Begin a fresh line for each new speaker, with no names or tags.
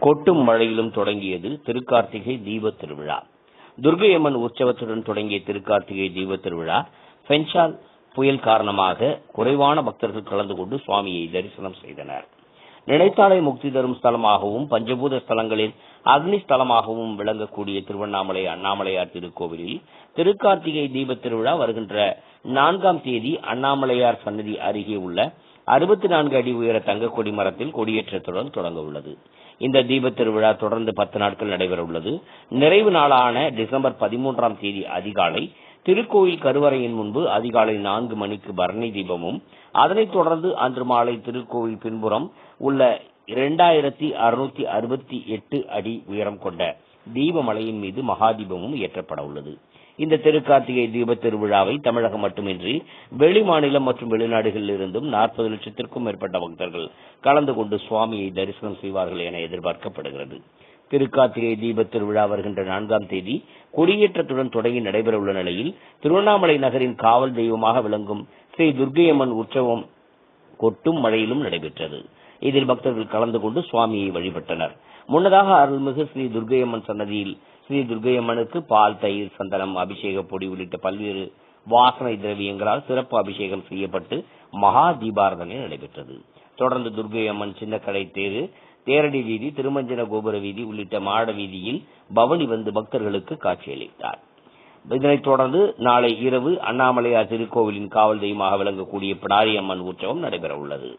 கொட்டும் மழையிலும் தொடங்கியது திருக்கார்த்திகை தீப திருவிழா. துர்கையம்மன் உற்சவத்துடன் தொடங்கிய திருக்கார்த்திகை தீப திருவிழா பென்சால் புயல் காரணமாக குறைவான பக்தர்கள் கலந்து கொண்டு சுவாமியை தரிசனம் செய்தனர். நினைத்தாலே முக்தி தரும் ஸ்தலமாகவும் பஞ்சபூத ஸ்தலங்களில் அக்னி ஸ்தலமாகவும் விளங்கக்கூடிய திருவண்ணாமலை அண்ணாமலையார் திருக்கோவிலில் திருக்கார்த்திகை தீபத் திருவிழா வருகின்ற நான்காம் தேதி அண்ணாமலையார் சன்னதி அருகே உள்ள அறுபத்தி நான்கு அடி உயர தங்க கொடி மரத்தில் கொடியேற்றத்துடன் தொடங்க உள்ளது. இந்த தீப திருவிழா தொடர்ந்து பத்து நாட்கள் நடைபெற உள்ளது. நிறைவு நாளான டிசம்பர் பதிமூன்றாம் தேதி அதிகாலை திருக்கோயில் கருவறையின் முன்பு அதிகாலை நான்கு மணிக்கு பரணி தீபமும் அதனைத் தொடர்ந்து அன்று மாலை திருக்கோயில் பின்புறம் உள்ள இரண்டாயிரத்தி அறுநூத்தி அறுபத்தி எட்டு அடி உயரம் கொண்ட தீபமலையின் மீது மகாதீபமும் ஏற்றப்பட உள்ளது இந்த திருக்கார்த்திகை தீப திருவிழாவை தமிழகம் மட்டுமின்றி வெளி மாநிலம் மற்றும் வெளிநாடுகளில் இருந்தும் நாற்பது லட்சத்திற்கும் மேற்பட்ட பக்தர்கள் கலந்து கொண்டு சுவாமியை தரிசனம் செய்வார்கள் என எதிர்பார்க்கப்படுகிறது. திருக்கார்த்திகை தீப திருவிழா வருகின்ற நான்காம் தேதி கொடியேற்றத்துடன் தொடங்கி நடைபெறவுள்ள நிலையில் திருவண்ணாமலை நகரின் காவல் தெய்வமாக விளங்கும் ஸ்ரீ துர்கையம்மன் உற்சவம் கொட்டும் மழையிலும் நடைபெற்றது. இதில் பக்தர்கள் கலந்து கொண்டு சுவாமியை வழிபட்டனர். முன்னதாக அருள்மிகு ஸ்ரீ துர்கையம்மன் சன்னதியில் ஸ்ரீ துர்கையம்மனுக்கு பால் தயிர் சந்தனம் அபிஷேக பொடி உள்ளிட்ட பல்வேறு வாசனை திரவியங்களால் சிறப்பு அபிஷேகம் செய்யப்பட்டு மகா தீபாரதனை நடைபெற்றது. தொடர்ந்து துர்கையம்மன் சின்னக்கடை தேரு தேரடி வீதி திருமஞ்சன கோபுர வீதி உள்ளிட்ட மாட வீதியில் பவனி வந்து பக்தர்களுக்கு காட்சியளித்தார். இதனைத் தொடர்ந்து நாளை இரவு அண்ணாமலையார் திருக்கோவிலின் காவல் தெய்வமாக விளங்கக்கூடிய பிடாரியம்மன் உற்சவம் நடைபெற உள்ளது